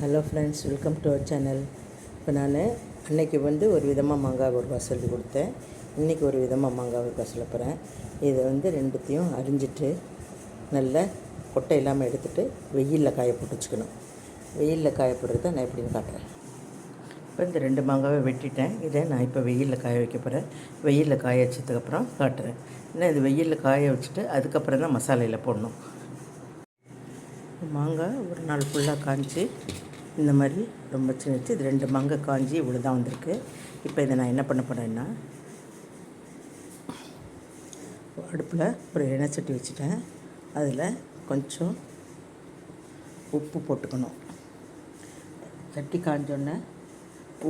Hello friends welcome to our channel இப்போ நான் அன்றைக்கி வந்து ஒரு விதமாக மாங்காய் ஊறுகாய் சொல்லி கொடுத்தேன். இன்றைக்கி ஒரு விதமாக மாங்காய் ஊறுகாய் சொல்ல போகிறேன் இதை வந்து ரெண்டுத்தையும் அரிஞ்சிட்டு நல்லா கொட்டை இல்லாமல் எடுத்துகிட்டு வெயிலில் காய போட்டு வச்சுக்கணும். வெயிலில் காய போடுறத நான் எப்படின்னு காட்டுறேன். இப்போ இந்த ரெண்டு மாங்காவை வெட்டிட்டேன். இதை நான் இப்போ வெயிலில் காய வைக்க போகிறேன் வெயிலில் காய வச்சதுக்கப்புறம் காட்டுறேன். ஏன்னா இது வெயிலில் காய வச்சுட்டு அதுக்கப்புறம் தான் மசாலையில் போடணும். மாங்காய் ஒரு நாள் ஃபுல்லாக காஞ்சி இந்த மாதிரி ரொம்ப சின்ன இது ரெண்டு மாங்காய் காஞ்சி இவ்வளோ தான் வந்திருக்கு. இப்போ இதை நான் என்ன பண்ண போகிறேன்னா அடுப்பில் ஒரு எண்ணெய் சட்டி வச்சுட்டேன். அதில் கொஞ்சம் உப்பு போட்டுக்கணும். சட்டி காஞ்சோடனே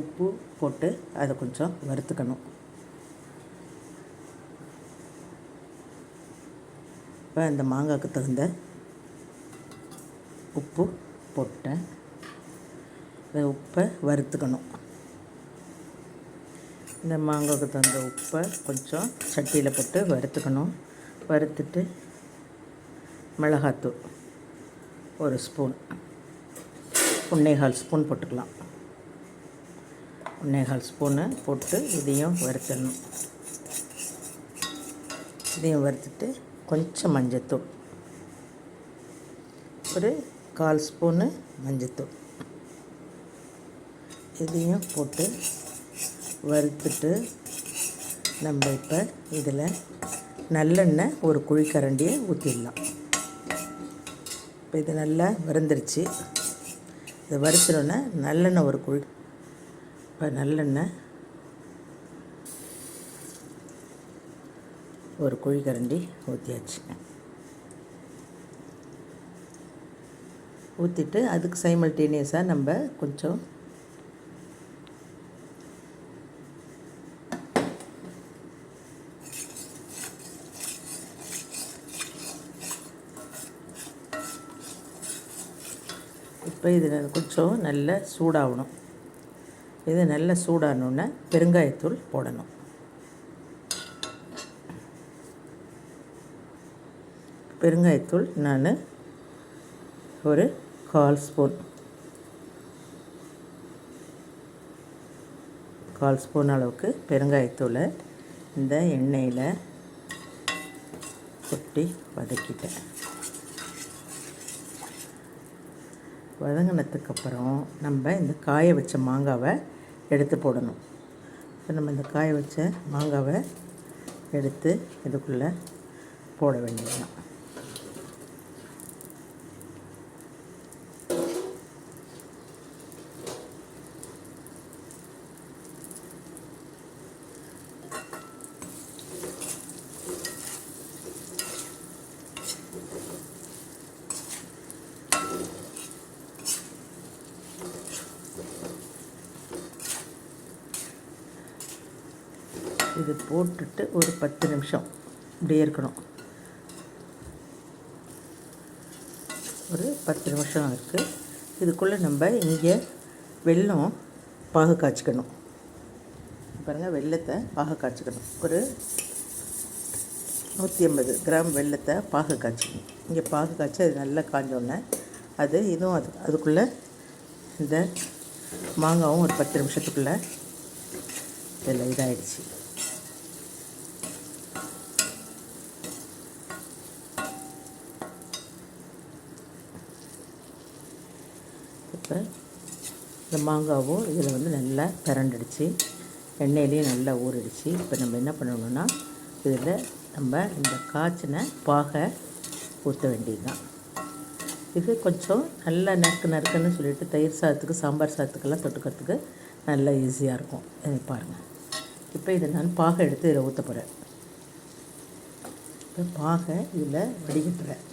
உப்பு போட்டு அதை கொஞ்சம் வறுத்துக்கணும். இப்போ இந்த மாங்காய்க்கு தகுந்த உப்பு போட்டேன். இந்த உப்பை வறுத்துக்கணும். இந்த மாங்காய்க்கு தகுந்த உப்பை கொஞ்சம் சட்டியில் போட்டு வறுத்துக்கணும். வறுத்துட்டு மிளகாத்தூள் ஒரு ஸ்பூன். ஒன்னேகால் ஸ்பூன் போட்டுக்கலாம். ஒன்னேகால் ஸ்பூனு போட்டு இதையும் வறுத்துடணும். இதையும் வறுத்துட்டு கொஞ்சம் மஞ்சத்தூள். ஒரு கால் ஸ்பூனு மஞ்சத்தூள். இதையும் போட்டு வறுத்துட்டு நம்ம இப்போ இதில் நல்லெண்ணெய் ஒரு குழிக்கரண்டியை ஊற்றிடலாம் இப்போ இது நல்லா வறுந்துருச்சு. இதை வறுத்துனோன்னே நல்லெண்ணெய் ஒரு குழி இப்போ நல்லெண்ணெய் ஒரு குழிக்கரண்டி ஊற்றியாச்சு ஊற்றிட்டு அதுக்கு சைமல்டேனியஸாக நம்ம கொஞ்சம் இப்போ இது கொஞ்சம் நல்ல சூடாகணும் இது நல்ல சூடானோன்னே பெருங்காயத்தூள் போடணும். பெருங்காயத்தூள் நான் ஒரு கால் ஸ்பூன் கால் ஸ்பூன் அளவுக்கு பெருங்காயத்தூளை இந்த எண்ணெயில் கொட்டி வதக்கிட்டேன். வதங்கினதுக்கப்புறம் நம்ம இந்த காய வச்ச மாங்காவை எடுத்து போடணும். இப்போ நம்ம இந்த காய வச்ச மாங்காவை எடுத்து இதுக்குள்ளே போட வேண்டியதுதான். இது போட்டுட்டு ஒரு பத்து நிமிஷம். இப்படியே இருக்கணும். ஒரு பத்து நிமிஷம் இருக்குது இதுக்குள்ளே நம்ம இங்கே வெல்லம் பாகு காய்ச்சிக்கணும். பாருங்கள் வெள்ளத்தை பாகு காய்ச்சிக்கணும். ஒரு நூற்றி ஐம்பது கிராம் வெள்ளத்தை பாகு காய்ச்சிக்கணும். இங்கே பாகு காய்ச்சி அது நல்லா காஞ்சோடனே அது இதுவும் அது அதுக்குள்ளே இந்த மாங்காவும் ஒரு பத்து நிமிஷத்துக்குள்ளே இதில் இதாகிடுச்சு இப்போ இந்த மாங்காவும் இதில் வந்து நல்லா பிறண்டுடுச்சு எண்ணெயிலையும் நல்லா ஊறிடுச்சு. இப்போ நம்ம என்ன பண்ணணும்னா இதில் நம்ம இந்த காய்ச்சின பாகை ஊற்ற வேண்டியது தான் இது கொஞ்சம் நல்லா நறுக்கு நறுக்குன்னு சொல்லிட்டு தயிர் சாதத்துக்கு சாம்பார் சாதத்துக்கெல்லாம் தொட்டுக்கிறதுக்கு நல்லா ஈஸியாக இருக்கும். இதை பாருங்கள் இப்போ இதை நான் பாகை எடுத்து இதில் ஊற்ற போகிறேன் இப்போ பாகை இதில் வடிகட்டுறேன்.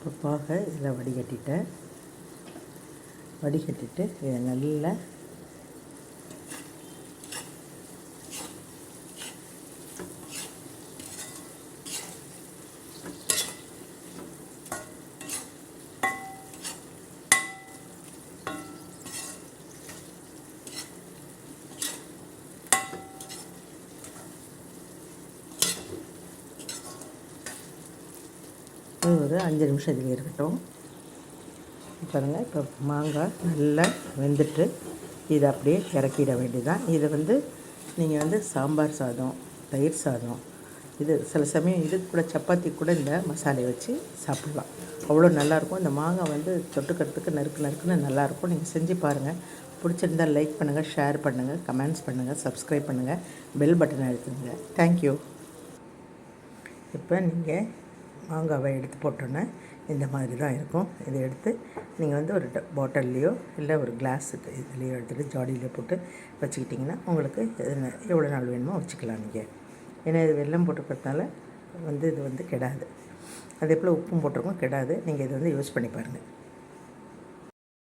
இப்போ பாக இதில் வடிகட்டிட்டேன். வடிகட்டிட்டு இதை நல்லா ஒரு அஞ்சு நிமிஷம் இதில் இருக்கட்டும். பாருங்கள் இப்போ மாங்காய் நல்லா வெந்துட்டு இதை அப்படியே இறக்கிட வேண்டியதான் இதை வந்து நீங்கள் வந்து சாம்பார் சாதம் தயிர் சாதம். இது சில சமயம் இது கூட சப்பாத்தி கூட இந்த மசாலையை வச்சு சாப்பிட்லாம். அவ்வளோ நல்லாயிருக்கும். இந்த மாங்காய் வந்து தொட்டுக்கிறதுக்கு நறுக்கு நறுக்குன்னு நல்லாயிருக்கும். நீங்கள் செஞ்சு பாருங்கள் பிடிச்சிருந்தால் லைக் பண்ணுங்கள் ஷேர் பண்ணுங்கள் கமெண்ட்ஸ் பண்ணுங்கள் சப்ஸ்கிரைப் பண்ணுங்கள் பெல் பட்டனை அழுத்துங்க. தேங்க்யூ இப்போ நீங்கள் மாங்காவை எடுத்து போட்டோன்னே இந்த மாதிரி தான் இருக்கும். இதை எடுத்து நீங்கள் வந்து ஒரு பாட்டில்லையோ இல்லை ஒரு கிளாஸுக்கு இதுலேயோ எடுத்துகிட்டு ஜாடியிலையோ போட்டு வச்சுக்கிட்டிங்கன்னா உங்களுக்கு எது- எவ்வளோ நாள் வேணுமோ வச்சுக்கலாம் நீங்கள் ஏன்னா இது வெள்ளம் போட்டுக்கிறதுனால வந்து இது வந்து கெடாது. அதே போல் உப்பும் போட்டிருக்கோம் கெடாது. நீங்கள் இதை வந்து யூஸ் பண்ணி பாருங்கள்